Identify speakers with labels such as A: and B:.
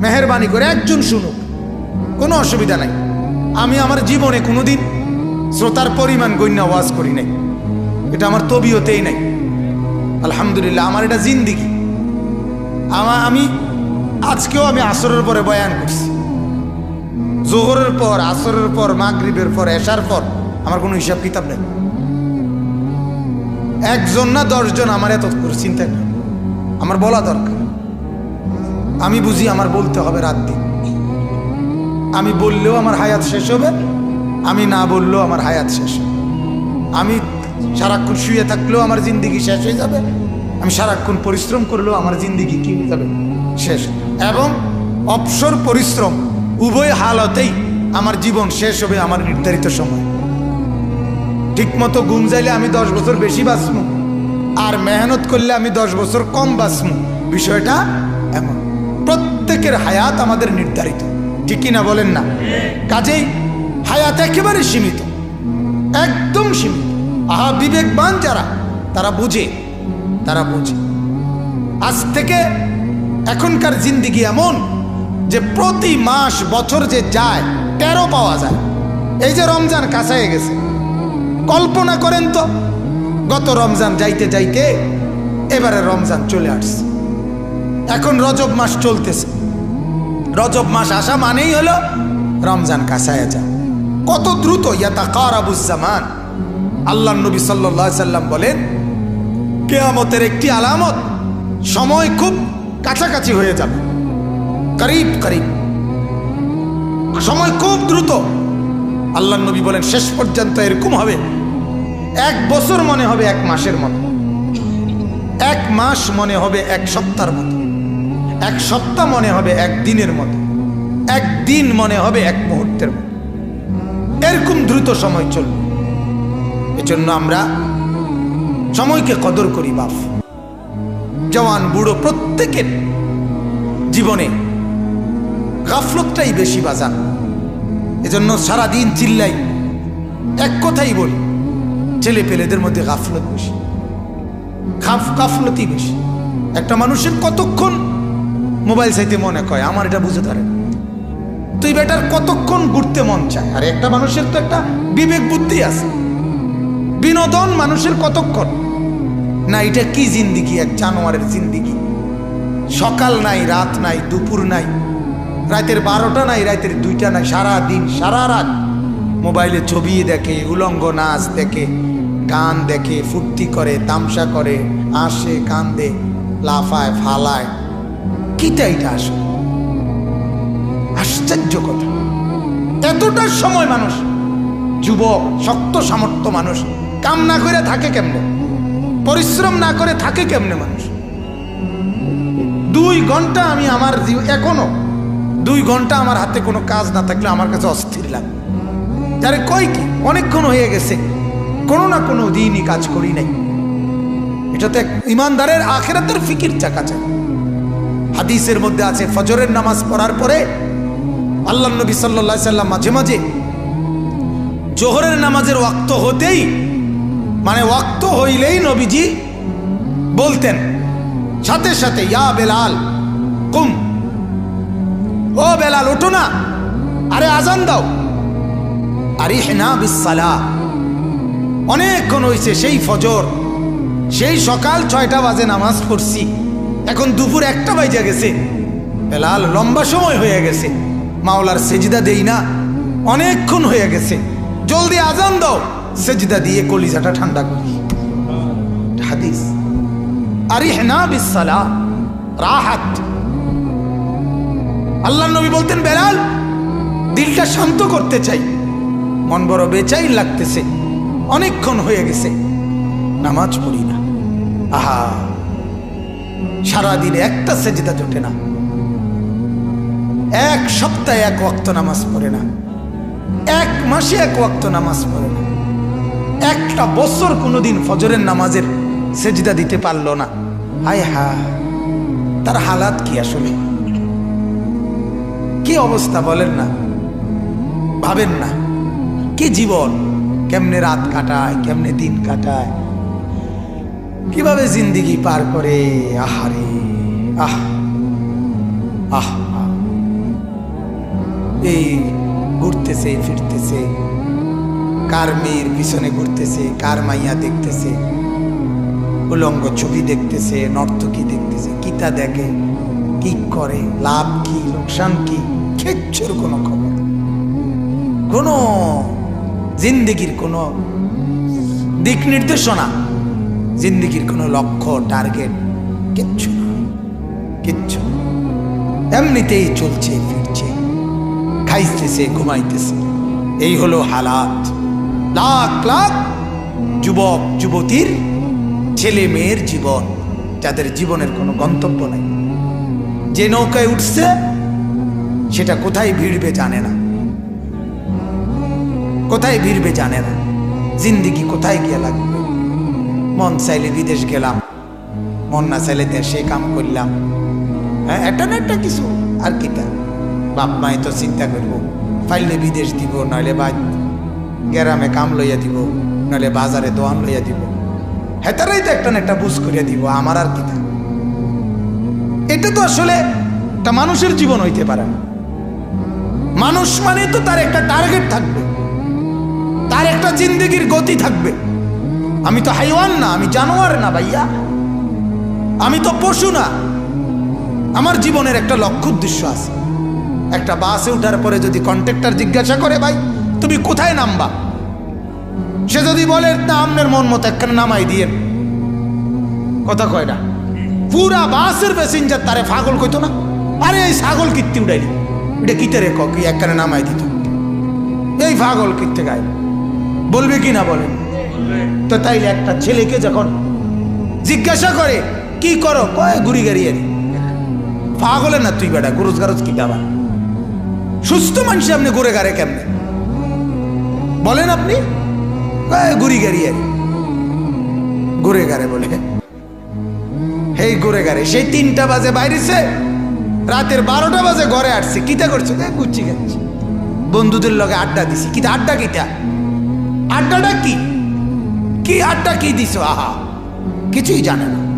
A: মেহরবানি করে একজন শুনুক। কোনো অসুবিধা নাই। আমি আমার জীবনে কোনোদিন শ্রোতার পরিমাণ গণ্য ওয়াজ করি নাই। এটা আমার তবিয়তেই নাই। আলহামদুলিল্লাহ, আমার এটা জিন্দিগি। আমার আমি আজকেও আমি আসরের পরে বয়ান করছি। জোহরের পর, আসরের পর, মাগরিবের পর, এশার পর আমার কোনো হিসাব কিতাব নেই। একজন না দশজন আমার এত চিন্তা আমার বলা দরকার। আমি বুঝি আমার বলতে হবে রাত দিন। আমি বললেও আমার হায়াত শেষ হবে, আমি না বললেও আমার হায়াত শেষ হবে। আমি সারাক্ষণ শুয়ে থাকলেও আমার জিন্দিগি শেষ হয়ে যাবে, আমি সারাক্ষণ পরিশ্রম করলেও আমার জিন্দিগি কি হয়ে যাবে? শেষ। এবং অবসর পরিশ্রম উভয় হালতেই আমার জীবন শেষ হবে আমার নির্ধারিত সময়। ঠিক মতো ঘুম যাইলে আমি দশ বছর বেশি বাঁচমু, আর মেহনত করলে আমি দশ বছর কম বাঁচমু। বিষয়টা এমন। প্রত্যেকের হায়াত আমাদের নির্ধারিত। ঠিকই না বলেন না? কাজেই হায়াত একেবারে সীমিত। একদম সীমিত। আহা বিবেকবান যারা, তারা বুঝে তারা বুঝে। আজ থেকে এখনকার জিন্দিগি এমন যে প্রতি মাস বছর যে যায় তেরো পাওয়া যায়। এই যে রমজান কাছায় গেছে। কল্পনা করেন তো, গত রমজান যাইতে যাইতে এবারে রমজান চলে আসছে। এখন রজব মাস চলতেছে। রজব মাস আসা মানেই হলো রমজান কাছায় যা কত দ্রুত ইয়াতা কারাবুজ্জামান আল্লাহ নবী সাল্লাহ সাল্লাম বলেন, কেয়ামতের একটি আলামত সময় খুব কাছাকাছি হয়ে যাবে। করিব করিব। সময় খুব দ্রুত। আল্লাহ নবী বলেন, শেষ পর্যন্ত এরকম হবে। এক বছর মনে হবে, এক মাসের মতো। এক মাস মনে হবে, এক সপ্তাহের মতো। এক সপ্তাহ মনে হবে এক দিনের মতো। এক দিন মনে হবে এক মুহূর্তের মতো। এরকম দ্রুত সময় চলবে। এজন্য আমরা সময়কে কদর করি, বাপ। জওয়ান বুড়ো প্রত্যেকের জীবনে গাফলতটাই বেশি বাজান এজন্য সারাদিন চিল্লাই, এক কথাই বলি, ছেলে পেলেদের মধ্যে গাফলত বেশি খাফ গাফলতই বেশি। একটা মানুষের কতক্ষণ মোবাইল চাইতে মনে কয়, আমার এটা বুঝে ধরে। তুই বেটার কতক্ষণ ঘুরতে মন চায়? আর একটা মানুষের তো একটা বিবেক বুদ্ধি আছে। বিনোদন মানুষের কতক্ষণ? না, এটা কি জিন্দিগি? এক জানোয়ারের জিন্দিগি। সকাল নাই, রাত নাই, দুপুর নাই, রাতের বারোটা নাই, রাতের দুইটা নাই সারা দিন সারা রাত মোবাইলে ছবি দেখে, উলঙ্গ নাচ দেখে, গান দেখে, ফুর্তি করে, তামসা করে আসে কান্দে, লাফায়, ফালায়। কিটা এটা আসে? আশ্চর্য কথা। এতটা সময় মানুষ, যুবক, শক্ত সামর্থ্য মানুষ, কাম না করে থাকে কেমনে? পরিশ্রম না করে থাকে কেমনে মানুষ? দুই ঘণ্টা আমি আমার এখনও দুই ঘণ্টা আমার হাতে কোনো কাজ না থাকলে আমার কাছে অস্থির লাগে। যারে কই কি? অনেকক্ষণ হয়ে গেছে। কোনো না কোনো দিনই কাজ করি নাই। এটা তো ইমানদারের আখেরাতের ফিকির চাকা চাই হাদিসের মধ্যে আছে, ফজরের নামাজ পড়ার পরে আল্লাহ নবী সাল্লা সাল্লাম মাঝে মাঝে জোহরের নামাজের ওয়াক্ত হতেই মানে ওয়াক্ত হইলেই নবীজি বলতেন, সাথে সাথে, ইয়া বেলাল, কুম, ও বেলাল ওঠো না, আরে আজান দাও। আরে হেনা বিসালা অনেকক্ষণ হয়েছে সেই ফজর, সেই সকাল ছয়টা বাজে নামাজ পড়ছি। এখন দুপুর একটা বাইজা গেছে। বেলাল লম্বা সময় হয়ে গেছে। মাওলার সেজিদা দেই না, অনেকক্ষণ হয়ে গেছে। জলদি আজান দাও, সেজিদা দিয়ে কলিজাটা ঠান্ডা করি। হাদিস, আরিহনা বিসালা রাহাত। আল্লাহ নবী বলতেন, বেলাল, দিলটা শান্ত করতে চাই। মন বড় বেচাই লাগতেছে, অনেকক্ষণ হয়ে গেছে। নামাজ পড়ি না। আহা। সারাদিন একটা সেজিদা জোটে না। এক সপ্তাহে এক ওয়াক্ত নামাজ পড়ে না। এক মাসে এক ওয়াক্ত নামাজ পড়ে না। একটা বছর কোনোদিন ফজরের নামাজের সেজিদা দিতে পারল না। হায় হা তার হালাত কি আসলে? কি অবস্থা বলেন না। ভাবেন না, কি জীবন? কেমনে রাত কাটায়, কেমনে দিন কাটায়? কীভাবে জিন্দিগি পার করে আহারে, আহ আহ। এই ঘুরতেছে, ফিরতেছে, কার মেয়ের পিছনে ঘুরতেছে, কার মাইয়া দেখতেছে, উলঙ্গ ছবি দেখতেছে, নর্তকী দেখতেছে, কিতা দেখে, কি করে, লাভ কি, লোকসান কি, কিচ্ছুর কোনো খবর কোনো জিন্দিগির কোনো দিক নির্দেশনা জিন্দিগির কোনো লক্ষ্য টার্গেট কিচ্ছু না। কিচ্ছু এমনিতেই চলছে, ফিরছে। খাইতেছে, ঘুমাইতেছে। এই হলো হালাত। লাখ লাখ যুবক, যুবতীর ছেলে মেয়ের জীবন, যাদের জীবনের কোনো গন্তব্য নাই। যে নৌকায় উঠছে, সেটা কোথায় ভিড়বে জানে না। কোথায় ভিড়বে জানে না। জিন্দিগি কোথায় গিয়ে লাগবে? মন চাইলে বিদেশ গেলাম, মন না চাইলে দেশে কাম করলাম। হ্যাঁ একটা না একটা কিছু, আর কিটা বাপ মায় তো চিন্তা করব ফাইলে বিদেশ দিব, নইলে বা গ্রামে কাম লইয়া দিব, নইলে বাজারে দোয়ান লইয়া দিব। হেতারাই তো একটা না একটা বুঝ করিয়া দিব, আমার আর কিটা এটা তো আসলে একটা মানুষের জীবন হইতে পারে। না মানুষ মানে তো তার একটা টার্গেট থাকবে, তার একটা জিন্দগির গতি থাকবে। আমি তো হাইওয়ান না, আমি জানোয়ার না ভাইয়া। আমি তো পশু না। আমার জীবনের একটা লক্ষ্য উদ্দেশ্য আছে। একটা বাসে উঠার পরে যদি কন্ট্রাক্টর জিজ্ঞাসা করে, ভাই, তুমি কোথায় নামবা? সে যদি বলে, না, আপনার মন মতো একখানে নামাই দিয়ে। কথা কয় না। পুরা বাসের প্যাসেঞ্জার তারে পাগল কইতো না। আরে, এই ছাগল কীর্তি উড়াইলি। এটা কিতে রে ক একখানে নামাই দিত। এই পাগল কীর্তে গায়। বলবে কি না বলেন? তো তাইলে একটা ছেলেকে যখন জিজ্ঞাসা করে, কি করো? কয় ঘুরি গাড়িয়ে পাগলে না তুই বেটা গরুজ গারজ কি আবার সুস্থ মানুষ আপনি ঘুরে গাড়ে কেমনে? বলেন আপনি। ঘুরি গাড়িয়ে ঘুরে গাড়ে বলে এই ঘুরে গাড়ে, সেই তিনটা বাজে বাইরেছে। রাতের বারোটা বাজে ঘরে আসছে। কিতা করছে? গুচ্ছি খাচ্ছি। বন্ধুদের লগে আড্ডা দিছি। কিতা আড্ডা কিটা? আড্ডাটা কি? কি আড্ডা কি দিছো? আহা কিছুই জানে না।